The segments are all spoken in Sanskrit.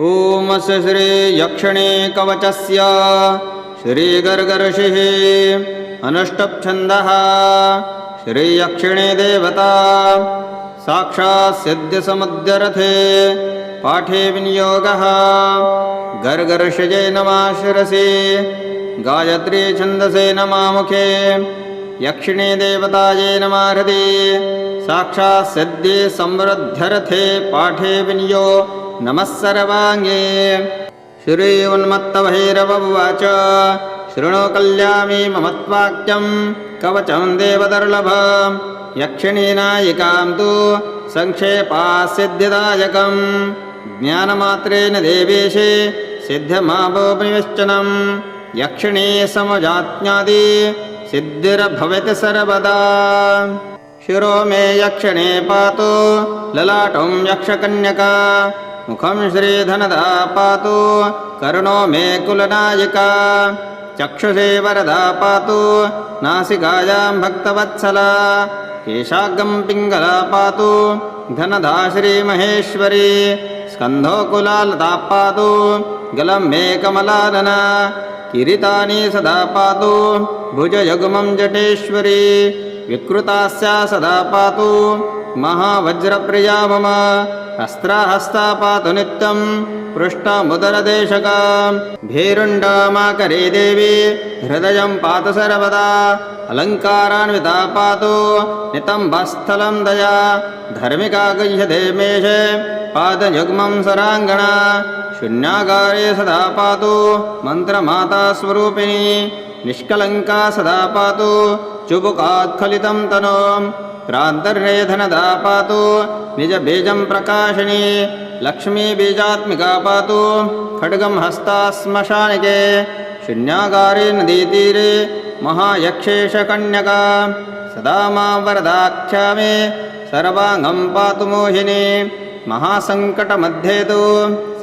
ॐ श्रीयक्षिणे कवचस्य श्रीगर्गर्षिः अनुष्टप्छन्दः श्रीयक्षिणे देवता साक्षात् सिद्ध्यसमुद्यरथे पाठे विनियोगः नमा शिरसि गायत्री छन्दसे नमामुखे यक्षिणे देवतायै नमः हृदि साक्षात् सिद्धि संवृद्ध्यर्थे पाठे विनियो नमः सर्वाङ्गे। श्री उन्मत्तभैरव शृणु कल्यामि ममत्वाक्यं कवचं देवदुर्लभ। यक्षिणीनायिकां तु सङ्क्षेपासिद्धिदायकं ज्ञानमात्रेण देवेशे सिद्धमावोपनिश्चनं यक्षिणी समजात्यादि सिद्धिर्भवति सर्वदा। शिरो मे यक्षिणे पातु ललाटं यक्षकन्यका मुखं श्रीधनदा पातु करुणो मे कुलनायिका। चक्षुषे वरदा पातु नासिकायां भक्तवत्सला। केशाग्रं पिङ्गला पातु धनदा श्रीमहेश्वरी स्कन्धो कुलालता पातु गलं मे कमलादना किरीटानि सदा पातु भुजयुग्मं जटेश्वरी। विकृतास्या सदा पातु महावज्रप्रिया मम हस्त्राहस्ता पातु नित्यं पृष्ठमुदरदेशका भीरुण्डामाकरे देवी हृदयं पातु सर्वदा अलङ्कारान्विता पातु नितम्बस्थलं दया धर्मिका गह्यते मेषे पादयुग्मं सराङ्गणा शून्यागारे सदा पातु मन्त्रमाता स्वरूपिणी निष्कलङ्का सदा पातु चुबुकात्खलितं तनो प्रान्तर्ये धनदा पातु निजबीजं प्रकाशिनी लक्ष्मीबीजात्मिका पातु खड्गं हस्ता श्मशानिके शून्यागारे नदीतीरे महायक्षेशकन्यका सदा मां वरदाख्या मे सर्वाङ्गं पातु मोहिनी महासङ्कटमध्ये तु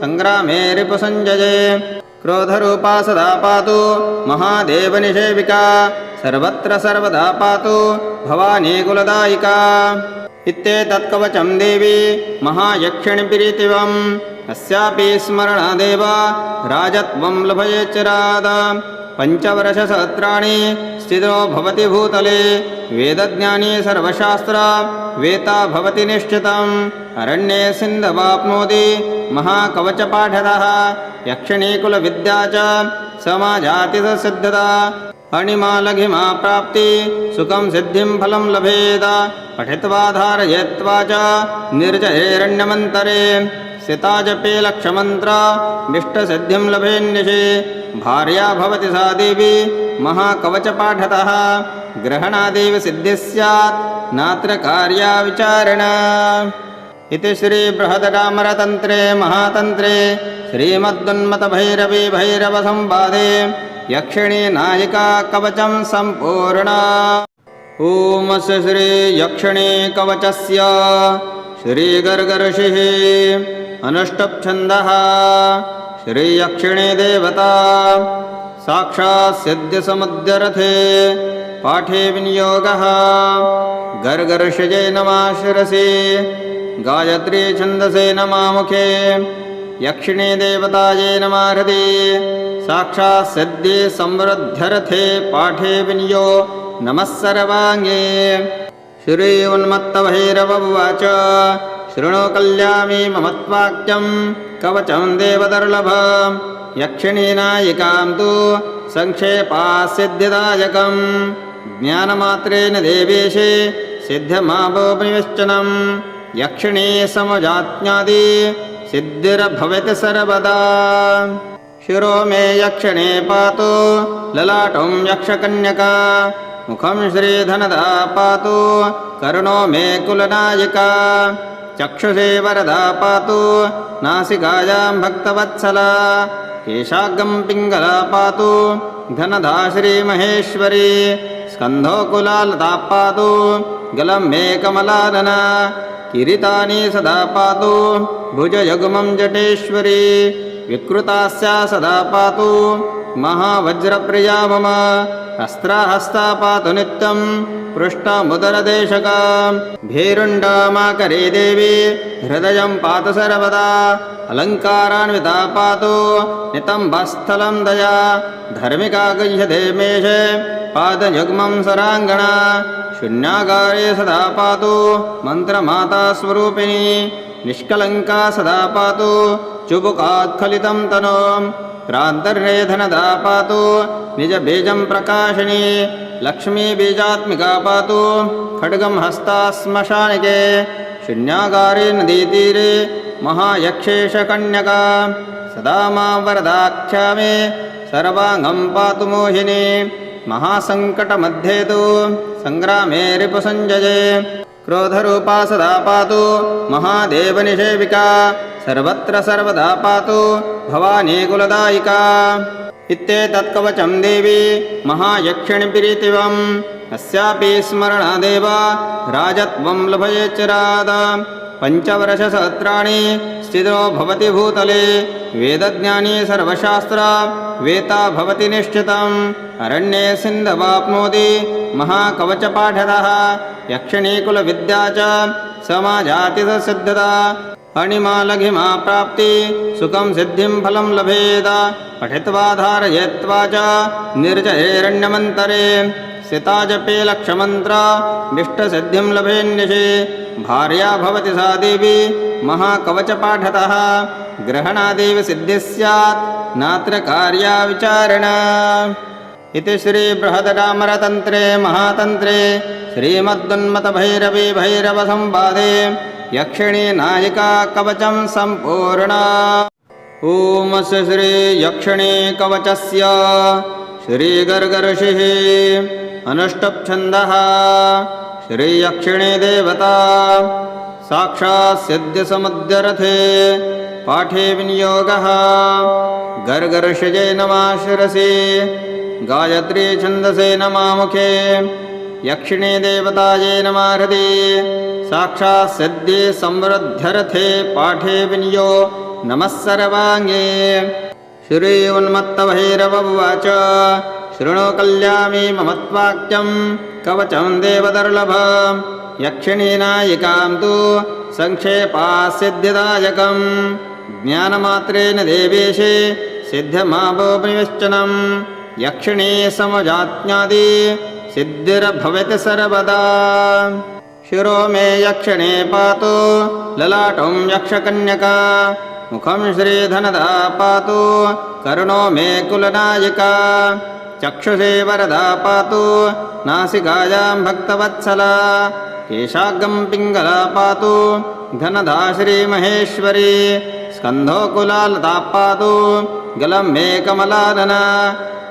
सङ्ग्रामे रिपुसञ्जये क्रोधरूपा सदा पातु महादेवनिषेविका सर्वत्र सर्वदा पातु भवानी कुलदायिका इत्येतत्कवचं देवी महायक्षिणिप्रीतिवम् अस्यापि स्मरणादेव राजत्वं लभये चिराद पञ्चवर्षसहस्राणि स्थितो भवति भूतले वेदज्ञानी सर्वशास्त्र वेता भवति निश्चितम् अरण्ये सिन्धवाप्नोति महाकवचपाठतः యక్షణీకుల విద్యాచ సమాజాతి సిద్ధత అణిమాలఘిమా ప్రాప్తి సుఖం సిద్ధిం ఫలం లభేద. పఠిత్వా ధారయేత్వా చ నిర్జహేరణ్యమంతరే సితాజపే లక్షమంత్ర నిష్టసిద్ధిం లభేన్నిషే. భార్యా భవతి సా దేవి మహాకవచపాఠత గ్రహణాదేవి సిద్ధి స్యాత్ నాత్ర కార్యావిచారణ इति श्रीबृहदडामरतन्त्रे महातन्त्रे श्रीमद्दुन्मतभैरवी भैरवसंवादे यक्षिणी नायिका कवचं ॐ स श्रीयक्षिणी कवचस्य श्रीगर्गर्षिः अनुष्टप्छन्दः श्रीयक्षिणी देवता साक्षात् सिद्ध्यसमुद्यरथे पाठे विनियोगः। गर्गर्षजे नमा शिरसि गायत्री छन्दसे नमामुखे यक्षिणे देवतायै हृदि साक्षात् सिद्धि संवृद्ध्यर्थे पाठे विनियो नमः सर्वाङ्गे। श्री उन्मत्तभैरव उवाच शृणु कल्यामि ममत्वाक्यं कवचं देवदुर्लभ यक्षिणीनायिकां तु सङ्क्षेपासिद्धिदायकं ज्ञानमात्रेण देवेशे सिद्धमावोपनिश्चनं यक्षिणी समजात्यादि सिद्धिर्भवति सर्वदा। शिरो मे यक्षिणे पातु ललाटं यक्षकन्यका मुखं श्रीधनदा पातु करुणो मे कुलनायिका चक्षुषे वरदा पातु नासिकायां भक्तवत्सला केशाग्रं पिङ्गला पातु धनदा श्रीमहेश्वरी स्कन्धो कुलालता पातु गलं मे कमलादना किरीटानि सदा पातु भुजयुग्मं जटेश्वरी विकृतास्या सदा पातु महावज्रप्रिया मम अस्त्राहस्ता पातु नित्यं पृष्ठमुदरदेशका। भीरुण्डामाकरे देवी हृदयं पातु सर्वदा अलङ्कारान्विता पातु नितम्बस्थलं दया धर्मिका गृह्यते मेषे पादयुग्मं सराङ्गणा शून्यागारे सदा पातु मन्त्रमाता स्वरूपिणी निष्कलङ्का सदा पातु चुबुकात्खलितं तनो प्रान्तर्ये धनदा पातु निजबीजं प्रकाशिनी लक्ष्मीबीजात्मिका पातु खड्गं हस्ता श्मशानिके शून्यागारे नदीतीरे महायक्षेशकन्यका सदा मा वरदाख्या मे सर्वाङ्गं पातु मोहिनी महासङ्कटमध्ये तु सङ्ग्रामे रिपुसञ्जये क्रोधरूपा सदा पातु महादेवनिषेविका सर्वत्र सर्वदा पातु भवानी कुलदायिका इत्येतत्कवचं देवी महायक्षिणिप्रीतिवम् अस्यापि स्मरणादेव राजत्वं लभये चिराद पञ्चवर्षसहस्राणि स्थितो भवति भूतले वेदज्ञानी सर्वशास्त्र वेता भवति निश्चितम् अरण्ये सिन्धवाप्नोति महाकवचपाठतः యక్షణీకుల విద్యాచ సమాజాతి సిద్ధత. అణిమాలఘిమా ప్రాప్తి సుఖం సిద్ధిం ఫలం లభేద. పఠిత్వా ధారయేత్వా చ నిర్జహేరణ్యమంతరే సితాజపే లక్షమంత్ర నిష్టసిద్ధిం లభేన్నిషే భార్యా భవతి సా దేవి మహాకవచపాఠత. గ్రహణాదేవి సిద్ధి స్యాత్ నాత్ర కార్యావిచారణ इति श्रीबृहदकामरतन्त्रे महातन्त्रे श्रीमद्दुन्मतभैरवीभैरवसंवादे यक्षिणीनायिका कवचं सम्पूर्णा। ॐ श्रीयक्षिणीकवचस्य श्रीगर्गर्षिः अनुष्टुप्छन्दः श्रीयक्षिणीदेवता साक्षात् सिद्धिसमुद्यरथे पाठे विनियोगः। नमा नमाशिरसि गायत्री छन्दसे नमामुखे यक्षिणी देवतायै साक्षात् सिद्धि समृद्ध्यर्थे पाठे विनियो नमः सर्वाङ्गे। श्री उन्मत्तभैरव उवाच शृणु कल्यामि मम त्वाक्यं कवचं देवदुर्लभ यक्षिणीनायिकां तु सङ्क्षेपासिद्धिदायकं ज्ञानमात्रेण देवेशे सिद्धमावोपनिश्चनं यक्षिणी समजात्यादि सिद्धिर्भवति सर्वदा। शिरो मे यक्षिणे पातु ललाटं यक्षकन्यका। मुखं श्रीधनदा पातु कर्णो मे कुलनायिका। चक्षुषे वरदा पातु नासिकायां भक्तवत्सला। केशाग्रं पिङ्गला पातु धनदा श्रीमहेश्वरी स्कन्धो कुलालता पातु गलं मे कमलादना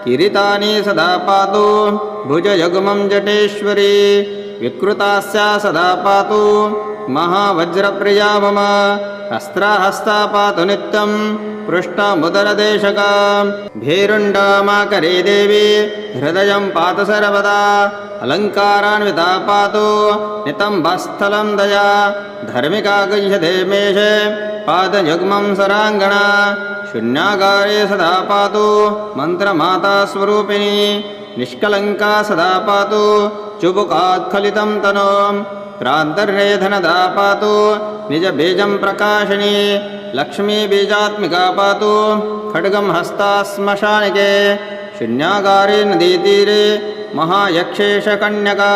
किरीटानि सदा पातु। भुजयुग्मं जटेश्वरी। विकृतास्या सदा पातु। महावज्रप्रिया मम। अस्त्राहस्ता पातु नित्यं। पृष्ठमुदरदेशका भीरुण्डामाकरे देवी। हृदयं पातु सर्वदा। अलङ्कारान्विता पातु। नितम्बस्थलं दया। धर्मिका गृह्यते मेषे पादयुग्मं सराङ्गणा शून्यागारे सदा पातु मन्त्रमाता स्वरूपिणी निष्कलङ्का सदा पातु चुबुकात्खलितं तनो प्रान्तर्ये धनदा पातु निजबीजं प्रकाशिनी लक्ष्मीबीजात्मिका पातु खड्गं हस्ता श्मशानिके शून्यागारे नदीतीरे महायक्षेशकन्यका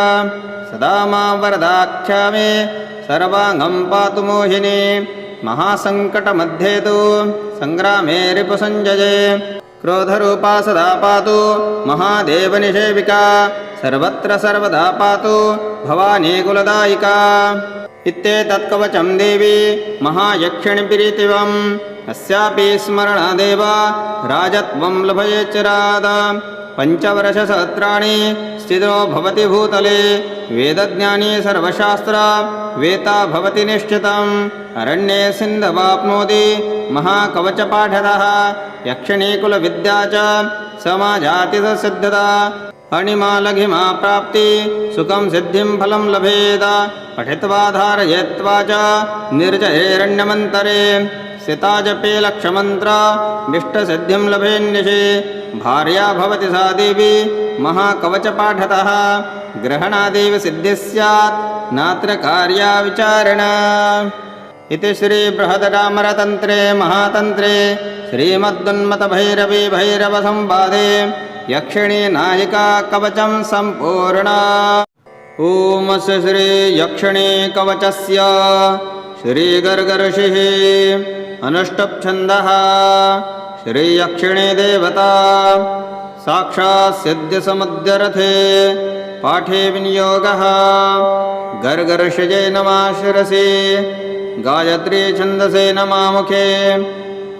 सदा मा वरदाख्या मे सर्वाङ्गं पातु मोहिनी महासङ्कटमध्ये तु सङ्ग्रामे रिपुसञ्जये क्रोधरूपा सदा पातु। महादेवनिषेविका सर्वत्र सर्वदा पातु। भवानी कुलदायिका। इत्येतत्कवचं देवी महायक्षिणिप्रीतिवम्। अस्यापि स्मरणादेव राजत्वं लभये पञ्चवर्षसहस्राणि स्थितो भवति भूतले वेदज्ञानी सर्वशास्त्र वेता भवति निश्चितम् अरण्ये सिन्धवाप्नोति महाकवचपाठतः यक्षिणीकुलविद्या च समाजाति सिद्धता अणिमा लघिमा प्राप्ति सुखं सिद्धिं फलं लभेद पठित्वा धारयित्वा च निर्जयेरण्यमन्तरे सिता जपे लक्षमन्त्र विष्टसिद्धिं लभेन्निशे भार्या भवति सा देवी महाकवचपाठतः ग्रहणादेव सिद्धिः स्यात् नात्र कार्या विचारणा इति श्रीबृहदरामरतन्त्रे महातन्त्रे श्रीमद्दुन्मतभैरवी भैरवसंवादे यक्षिणी नायिका कवचं सम्पूर्णा ॐ श्रीयक्षिणी कवचस्य श्रीगर्गऋषिः अनुष्टुप्छन्दः। श्रीयक्षिणी देवता, साक्षात् सिद्ध्यसमुद्यरथे पाठे विनियोगः। गर्गर्षजे नमा शिरसि, गायत्री छन्दसे नमामुखे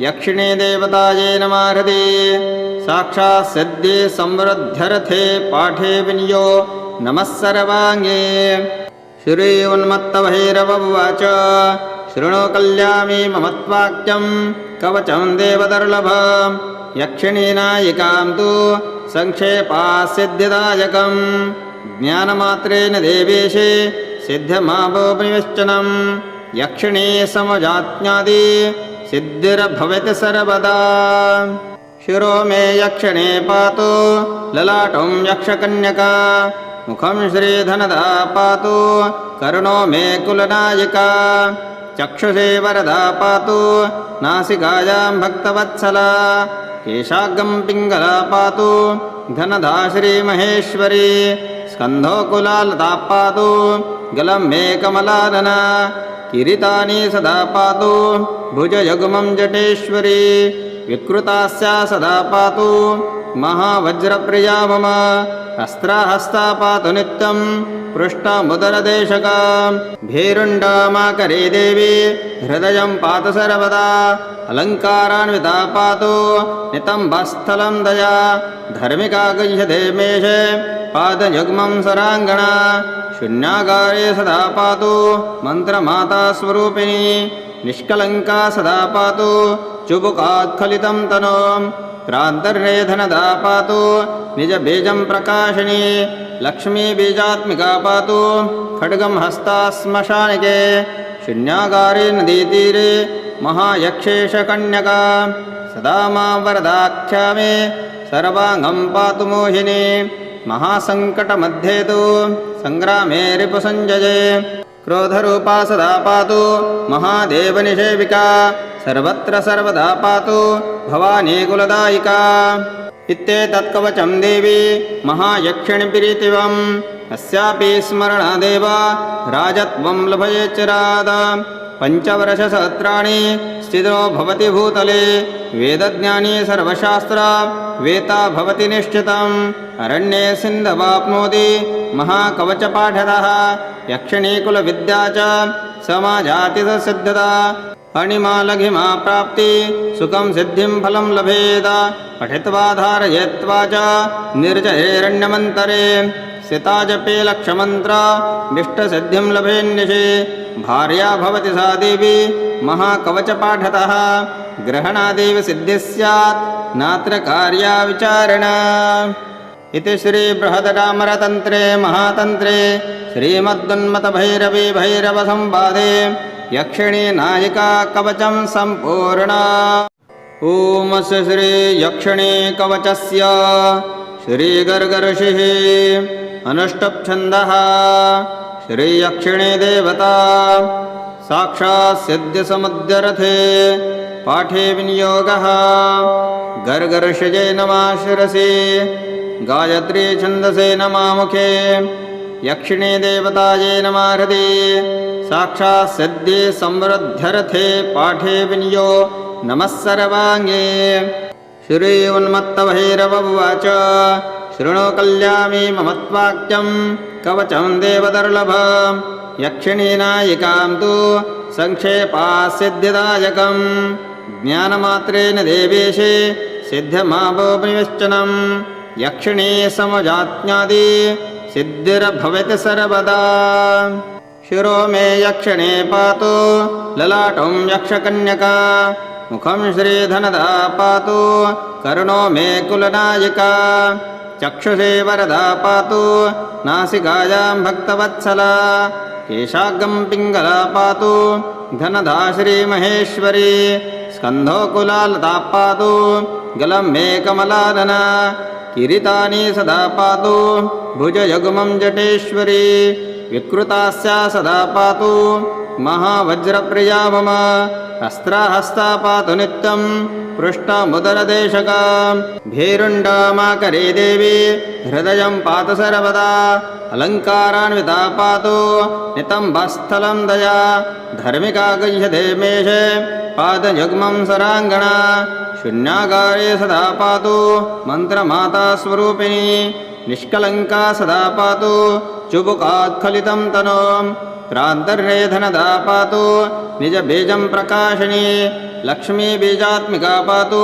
यक्षिणी देवतायै नमः हृदि, साक्षात् सिद्धि संवृद्ध्यर्थे पाठे विनियो। नमः सर्वाङ्गे। श्री उन्मत्तभैरव उवाच शृणु कल्यामि ममत्वाक्यं कवचं देवदुर्लभ। यक्षिणीनायिकां तु सङ्क्षेपासिद्धिदायकं ज्ञानमात्रेण देवेशे सिद्धमावोपनिश्चनं यक्षिणी समजात्यादि सिद्धिर्भवति सर्वदा। शिरो मे यक्षिणे पातु ललाटं यक्षकन्यका मुखं श्रीधनदा पातु करुणो मे कुलनायिका। चक्षुषे वरदा पातु नासिकायां भक्तवत्सला। केशाग्रं पिङ्गला पातु धनदा श्रीमहेश्वरी स्कन्धो कुलालता पातु गलं मे कमलादना किरीटानि सदा पातु भुजयुग्मं जटेश्वरी। विकृतास्या सदा पातु महावज्रप्रिया मम हस्त्राहस्ता पातु नित्यं पृष्ठमुदरदेशका। भीरुण्डामाकरे देवी हृदयं पातु सर्वदा। अलङ्कारान्विता पातु नितम्बस्थलं दया। धर्मिका गृह्यते मेषे पादयुग्मं सराङ्गणा। शून्यागारे सदा पातु मन्त्रमाता स्वरूपिणी। निष्कलङ्का सदा पातु चुबुकात्खलितं तनो प्रान्तर्ये धनदा पातु निजबीजं प्रकाशिनी लक्ष्मीबीजात्मिका पातु खड्गं हस्ता श्मशानिके शून्यागारे नदीतीरे महायक्षेशकन्यका सदा मां वरदाख्या मे सर्वाङ्गं पातु मोहिनी महासङ्कटमध्ये तु सङ्ग्रामे रिपुसञ्जये क्रोधरूपा सदा पातु महादेवनिषेविका सर्वत्र सर्वदा पातु भवानी कुलदायिका इत्येतत्कवचं देवी महायक्षिणिप्रीतिवम् अस्यापि स्मरणादेव राजत्वं लभये चिराद पञ्चवर्षसहस्राणि स्थितो भवति भूतले वेदज्ञानी सर्वशास्त्र वेता भवति निश्चितम् अरण्ये सिन्धवाप्नोति महाकवचपाठतः యక్షిణీకుల విద్యాచ సమాజాతి సిద్ధత అణిమాలఘిమా ప్రాప్తి సుఖం సిద్ధిం ఫలం లభేద. పఠిత్వా ధారయేత్వా చ నిర్జహేరణ్యమంతరే సితాజపే లక్షమంత్ర విష్టసిద్ధిం లభేన్నిషే. భార్యా భవతి సా దేవి మహాకవచపాఠత. గ్రహణాదేవి సిద్ధి స్యాత్ నాత్ర కార్యావిచారణ इति श्रीबृहदरामरतन्त्रे महातन्त्रे श्रीमद्दुन्मतभैरवी भैरवसंवादे यक्षिणी नायिका कवचं सम्पूर्णा। ॐ श्रीयक्षिणी कवचस्य श्रीगर्गऋषिः अनुष्टुप्छन्दः श्रीयक्षिणी देवता साक्षात् सिद्ध्यसमुद्यरथे पाठे विनियोगः। गर्गर्षजे नमा शिरसि गायत्री छन्दसे नमामुखे यक्षिणी देवतायै नमः हृदि साक्षात् सिद्धि संवृद्ध्यर्थे पाठे विनियो नमः सर्वाङ्गे। श्री उन्मत्तभैरव उवाच शृणु कल्यामि ममत्वाक्यं कवचं देवदुर्लभ यक्षिणीनायिकां तु सङ्क्षेपासिद्धिदायकं ज्ञानमात्रेण देवेशे सिद्धमावोपनिश्चनं यक्षिणी समजात्यादि सिद्धिर्भवति सर्वदा। शिरो मे यक्षिणे पातु ललाटं यक्षकन्यका मुखं श्रीधनदा पातु करुणो मे कुलनायिका चक्षुषे वरदा पातु नासिकायां भक्तवत्सला केशाग्रं पिङ्गला पातु धनदा श्रीमहेश्वरी स्कन्धो कुलालता पातु गलं मे कमलादना किरीटानि सदा पातु भुजयुग्मं जटेश्वरी विकृतास्या सदा पातु महावज्रप्रिया मम हस्त्राहस्ता पातु नित्यं पृष्ठमुदरदेशका। भीरुण्डामाकरे देवी हृदयं पातु सर्वदा अलङ्कारान्विता पातु नितम्बस्थलं दया धर्मिका गृह्यते मेषे पादयुग्मं सराङ्गणा शून्यागारे सदा पातु मन्त्रमाता स्वरूपिणी निष्कलङ्का सदा पातु चुबुकात्खलितं तनो प्रान्तर्ये धनदा पातु निजबीजं प्रकाशिनी लक्ष्मीबीजात्मिका पातु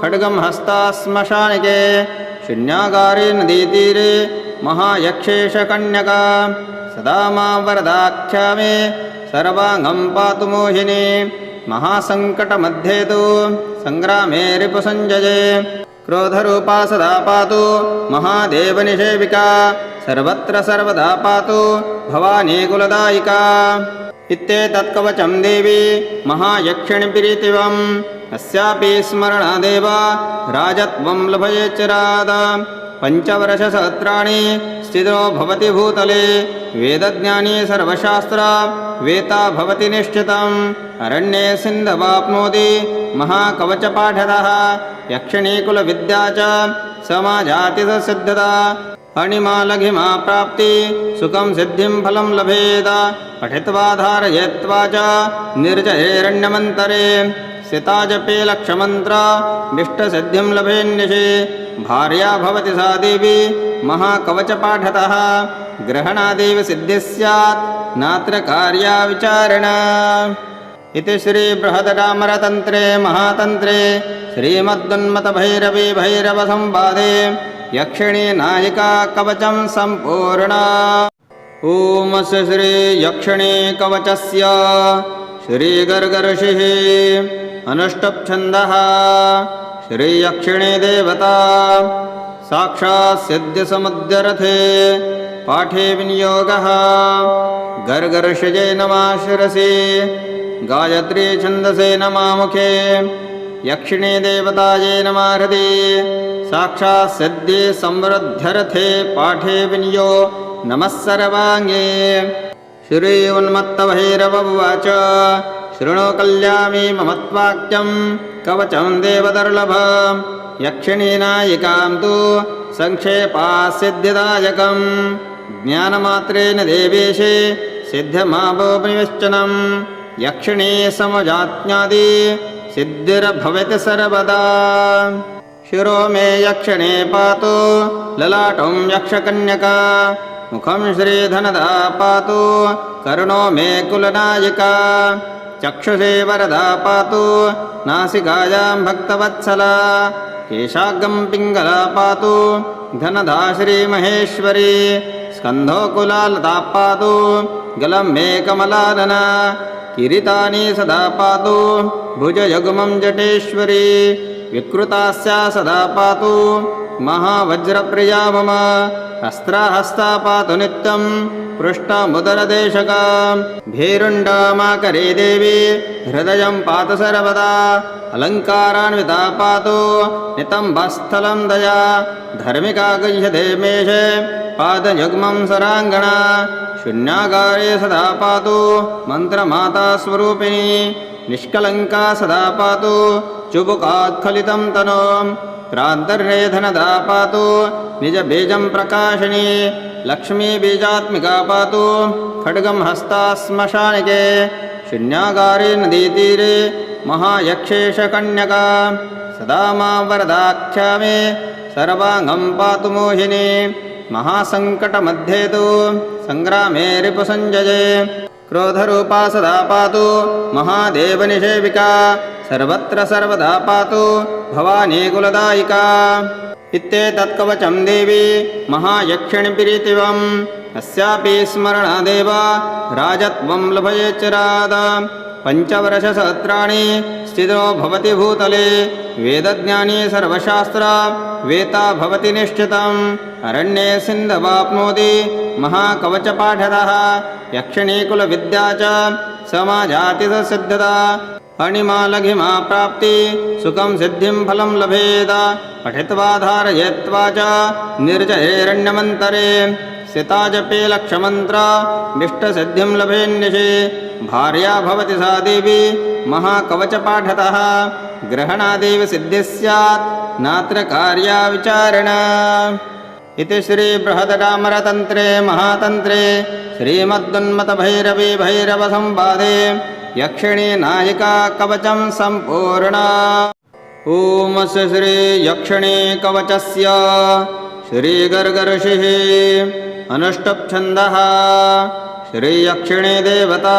खड्गं हस्ता श्मशानिके शून्यागारे नदीतीरे महायक्षेशकन्यका सदा मां वरदाख्यामे सर्वाङ्गं पातु मोहिनी महासङ्कटमध्ये तु सङ्ग्रामे रिपुसञ्जये क्रोधरूपा सदा पातु महादेवनिषेविका सर्वत्र सर्वदा पातु भवानी कुलदायिका इत्येतत्कवचं देवी महायक्षिणिप्रीतिवम् अस्यापि स्मरणादेव राजत्वं लभये चिराद पञ्चवर्षसहस्राणि स्थितो भवति भूतले वेदज्ञानी सर्वशास्त्र वेता भवति निश्चितम् अरण्ये सिन्धवाप्नोति महाकवचपाठतः యక్షిణీకుల విద్యాచ సమాజాతి సిద్ధత అణిమాలఘిమా ప్రాప్తి సుఖం సిద్ధిం ఫలం లభేద పఠిత్వా ధారయేత్వా చ నిర్జహేరణ్యమంతరే సితాజపే లక్షమంత్ర నిష్టసిద్ధిం లభేన్నిషే భార్యా భవతి సా దేవి మహాకవచపాఠత గ్రహణాదేవి సిద్ధి స్యాత్ నాత్ర కార్యా విచారణ इति श्रीबृहदकामरतन्त्रे महातन्त्रे श्रीमद्दुन्मतभैरवीभैरवसंवादे यक्षिणीनायिका कवचं सम्पूर्णा। ॐ श्रीयक्षिणीकवचस्य श्रीगर्गर्षिः अनुष्टुप्छन्दः श्रीयक्षिणीदेवता साक्षात् सिद्धिसमुद्यरथे पाठे विनियोगः। गर्गर्षये नमाशिरसि गायत्री छन्दसे नमामुखे यक्षिणी देवतायै हृदि साक्षात् सिद्धि संवृद्ध्यर्थे पाठे विनियो नमः सर्वाङ्गे। श्री उन्मत्तभैरव उवाच शृणु कल्यामि ममत्वाक्यं कवचं देवदुर्लभ यक्षिणीनायिकां तु सङ्क्षेपासिद्धिदायकं ज्ञानमात्रेण देवेशे सिद्ध्यमावोपनिश्चनं यक्षिणी समजाज्ञादि सिद्धिर्भवति सर्वदा। शिरो मे यक्षिणे पातु ललाटं यक्षकन्यका। मुखं श्रीधनदा पातु कर्णो मे कुलनायिका। चक्षुषे वरदा पातु नासिकायां भक्तवत्सला। केशाग्रं पिङ्गला पातु धनदा श्रीमहेश्वरी स्कन्धो कुलालता पातु गलं मे कमलादना किरीटानि सदा पातु। भुजयुग्मं जटेश्वरी। विकृतास्या सदा पातु महावज्रप्रिया मम हस्त्राहस्ता पातु नित्यं पृष्ठमुदरदेशका भीरुण्डामाकरे देवी हृदयं पातु सर्वदा अलङ्कारान्विता पातु नितम्बस्थलं दया। धर्मिका गृह्यते मेषे पादयुग्मं सराङ्गणा। शून्यागारे सदा पातु मन्त्रमाता स्वरूपिणी निष्कलङ्का सदा पातु चुबुकात्खलितं तनो प्रान्तर्ये धनदा पातु निजबीजं प्रकाशिनी। लक्ष्मीबीजात्मिका पातु खड्गं हस्ता श्मशानिके शून्यागारे नदीतीरे। महायक्षेशकन्यका सदा मां वरदाख्यामे। सर्वाङ्गं पातु मोहिनी। महासङ्कटमध्ये तु सङ्ग्रामे रिपुसञ्जये क्रोधरूपा सदा पातु महादेवनिषेविका सर्वत्र सर्वदा पातु भवानी कुलदायिका इत्येतत्कवचं देवी महायक्षिणिप्रीतिवम् अस्यापि स्मरणादेव राजत्वं लभये चिराद पञ्चवर्षसहस्राणि स्थितो भवति भूतले वेदज्ञानी सर्वशास्त्र वेता भवति निश्चितम् अरण्ये सिन्धवाप्नोति महाकवचपाठतः యక్షిణీకుల విద్యాచ సమాజాతి సిద్ధత. అణిమాలఘిమా ప్రాప్తి సుఖం సిద్ధిం ఫలం లభేద. పఠిత్వా ధారయేత్వా చ నిర్జహేరణ్యమంతరే సితాజపే లక్షమంత్ర మిష్టసిద్ధిం లభేన్నిషే. భార్యా భవతి సా దేవి మహాకవచపాఠత గ్రహణాదేవి సిద్ధి స్యాత్ నాత్ర కార్యావిచారణ इति श्रीबृहदडामरतन्त्रे महातन्त्रे श्रीमद्दुन्मतभैरवी भैरवसंवादे यक्षिणी नायिका कवचं सम्पूर्णा। ॐ श्रीयक्षिणी कवचस्य श्रीगर्गऋषिः अनुष्टुप्छन्दः श्रीयक्षिणी देवता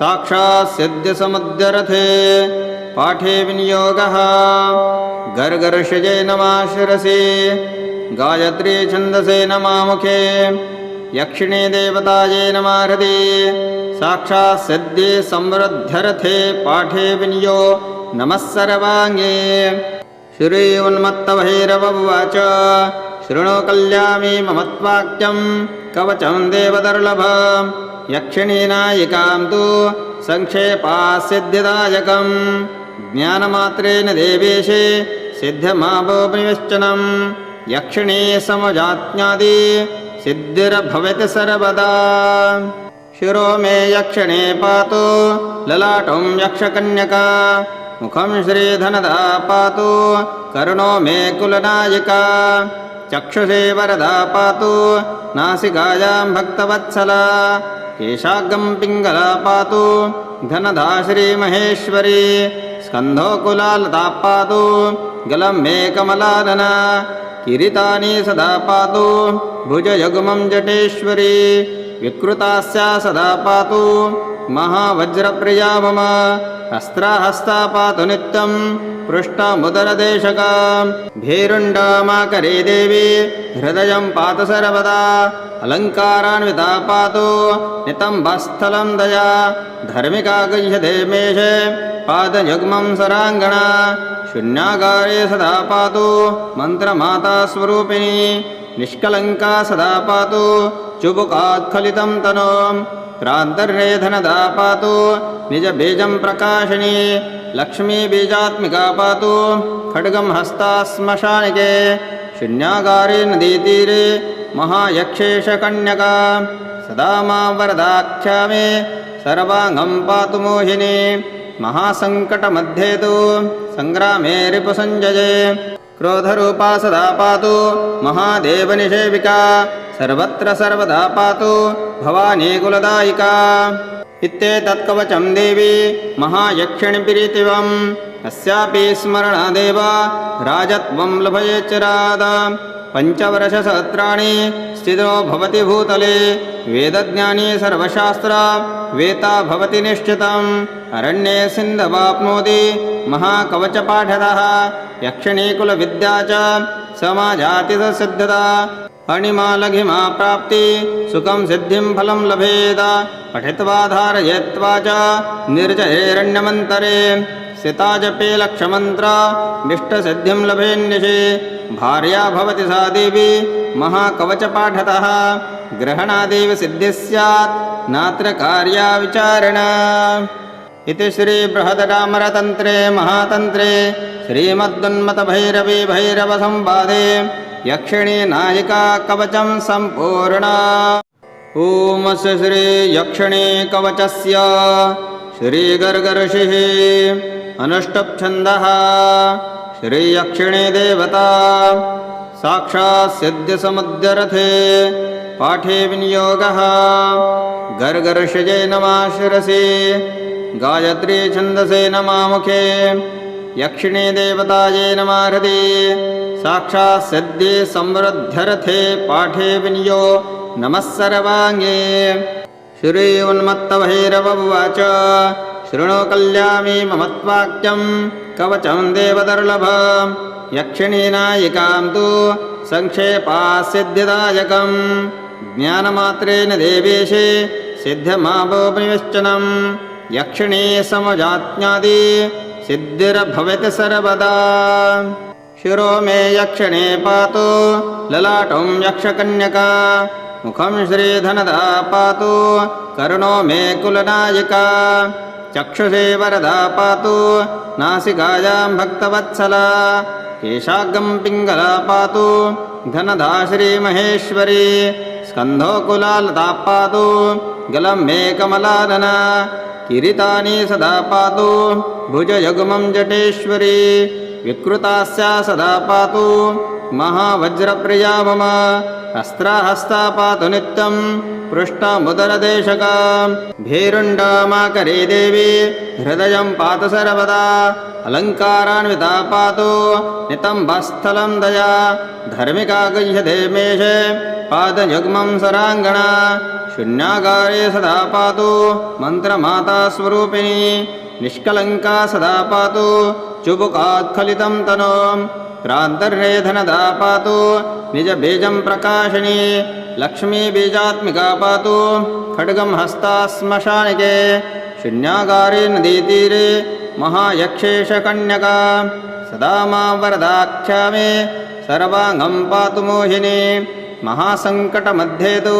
साक्षात् सिद्ध्यसमुद्यरथे पाठे विनियोगः। गर्गर्षिजे नमः शिरसि। गायत्री छन्दसे नमामुखे यक्षिणे देवतायै नमः हृदि साक्षात् सिद्धि समृद्ध्यर्थे पाठे विनियो नमः सर्वाङ्गे। श्री उन्मत्तभैरव शृणु कल्यामि ममत्वाक्यं कवचं देवदुर्लभ यक्षिणीनायिकां तु सङ्क्षेपासिद्धिदायकम् ज्ञानमात्रेण देवेशे सिद्धमावोपनिश्चनम् यक्षिणी समजात्यादि सिद्धिर्भवति सर्वदा। शिरो मे यक्षिणे पातु ललाटं यक्षकन्यका। मुखं श्रीधनदा पातु करुणो मे कुलनायिका। चक्षुषे वरदा पातु नासिकायां भक्तवत्सला। केशाग्रं पिङ्गला पातु धनदा श्रीमहेश्वरी। स्कन्धो कुलालता पातु गलं मे कमलादना किरीटानि सदा पातु भुजयुग्मं जटेश्वरी विकृतास्या सदा पातु महावज्रप्रिया मम हस्त्राहस्ता पातु नित्यं पृष्ठमुदरदेशका। भीरुण्डामाकरे देवी हृदयं पातु सर्वदा अलङ्कारान्विता पातु नितम्बस्थलं दया। धर्मिका गृह्यते मेषे पादयुग्मं सराङ्गणा। शून्यागारे सदा पातु मन्त्रमाता स्वरूपिणी निष्कलङ्का सदा पातु चुबुकात्खलितं तनु प्रान्तर्ये धनदा पातु निजबीजं प्रकाशिनी लक्ष्मीबीजात्मिका पातु खड्गं हस्ता श्मशानिके शून्यागारे नदीतीरे महायक्षेशकन्यका सदा मां वरदाख्यामे सर्वाङ्गं पातु मोहिनी महासङ्कटमध्ये तु सङ्ग्रामे रिपुसञ्जये क्रोधरूपा सदा पातु महादेवनिषेविका सर्वत्र सर्वदा पातु भवानी कुलदायिका इत्येतत्कवचं देवी महायक्षिणिप्रीतिवम् अस्यापि स्मरणादेव राजत्वं लभयेच्चिराद पञ्चवर्षसहस्राणि स्थितो भवति भूतले वेदज्ञानी सर्वशास्त्र वेता भवति निश्चितम् अरण्ये सिन्धवाप्नोति महाकवचपाठतः యక్షిణీకుల విద్యాచ సమాజాతి సిద్ధత. అణిమాలఘిమా ప్రాప్తి సుఖం సిద్ధిం ఫలం లభేద. పఠిత్వా ధారయేత్వా చ నిర్జహేరణ్యమంతరే సితాజపే లక్షమంత్ర నిష్టసిద్ధిం లభేన్నిషే. భార్యా భవతి సా దేవి మహాకవచపాఠత గ్రహణాదేవి సిద్ధి స్యాత్ నాత్ర కార్యావిచారణ इति श्रीबृहदडामरतन्त्रे महातन्त्रे श्रीमद्दुन्मतभैरवी भैरवसंवादे यक्षिणी नायिका कवचं सम्पूर्णा। ॐ श्रीयक्षिणी कवचस्य श्रीगर्गऋषिः अनुष्टुप्छन्दः श्रीयक्षिणी देवता साक्षात् सिद्ध्यसमुद्यरथे पाठे विनियोगः। गर्गर्षिजे नमः शिरसि। गायत्री छन्दसे नमामुखे। यक्षिणी देवतायै नमः हृदि साक्षात् सिद्धि समृद्ध्यर्थे पाठे विनियो। नमः सर्वाङ्गे। श्री उन्मत्तभैरव उवाच। शृणु कल्यामि ममत्वाक्यं कवचं देवदुर्लभ। यक्षिणीनायिकां तु सङ्क्षेपासिद्धिदायकम् ज्ञानमात्रेण देवेशे सिद्धमावोपनिश्चनं यक्षिणी समजात्यादि सिद्धिर्भवति सर्वदा। शिरो मे यक्षिणे पातु ललाटं यक्षकन्यका मुखं श्रीधनदा पातु करुणो मे कुलनायिका चक्षुषे वरदा पातु नासिकायां भक्तवत्सला केशाग्रं पिङ्गला पातु धनदा श्रीमहेश्वरी स्कन्धोकुलालता पातु गलं मे कमलादना किरीटानि सदा पातु। भुजयुग्मं जटेश्वरी। विकृतास्या सदा पातु महावज्रप्रिया मम हस्त्राहस्ता पातु नित्यं पृष्ठमुदरदेशका भीरुण्डामाकरे देवी हृदयं पातु सर्वदा। अलङ्कारान्विता पातु नितम्बस्थलं दया। धर्मिका गृह्यते मेषे पादयुग्मं सराङ्गणा। शून्यागारे सदा पातु मन्त्रमाता स्वरूपिणी। निष्कलङ्का सदा पातु चुबुकात्खलितं तनो क्रान्तर्ये धनदा पातु निजबीजं प्रकाशिनी। लक्ष्मीबीजात्मिका पातु खड्गं हस्ता श्मशानिके शून्यागारे नदीतीरे। महायक्षेशकन्यका। सदा मा वरदाख्या मे सर्वाङ्गं पातु मोहिनी। महासङ्कटमध्ये तु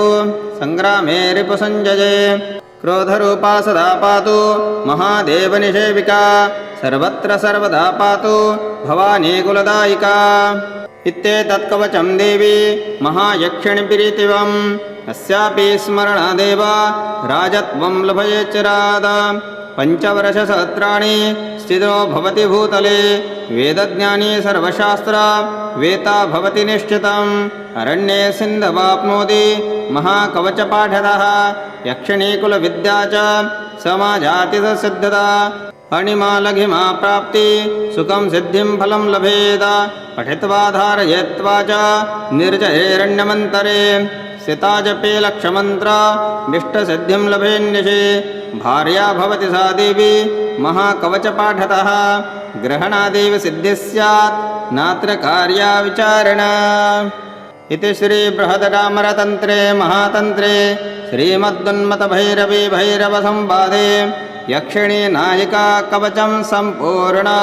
सङ्ग्रामे रिपुसञ्जये क्रोधरूपा सदा पातु महादेवनिषेविका सर्वत्र सर्वदा पातु भवानी कुलदायिका इत्येतत्कवचं देवी महायक्षिणिप्रीतिवम् अस्यापि स्मरणादेव राजत्वं लभये चिराद पञ्चवर्षसहस्राणि स्थितो भवति भूतले वेदज्ञानी सर्वशास्त्र वेता भवति निश्चितम् अरण्ये सिन्धवाप्नोति महाकवचपाठतः यक्षिणीकुलविद्या च समाजाति सिद्धता अणिमा लघिमा प्राप्ति सुखं सिद्धिं फलं लभेद पठित्वा धारयित्वा च निर्जयेरण्यमन्तरे सिता जपे लक्षमन्त्र विष्टसिद्धिं लभेन्निशे भार्या भवति सा देवी महाकवचपाठतः ग्रहणादेव सिद्धिः स्यात् नात्र कार्या विचारणा इति श्रीबृहदडामरतन्त्रे महातन्त्रे श्रीमद्दुन्मतभैरवीभैरवसंवादे यक्षिणीनायिका कवचं सम्पूर्णा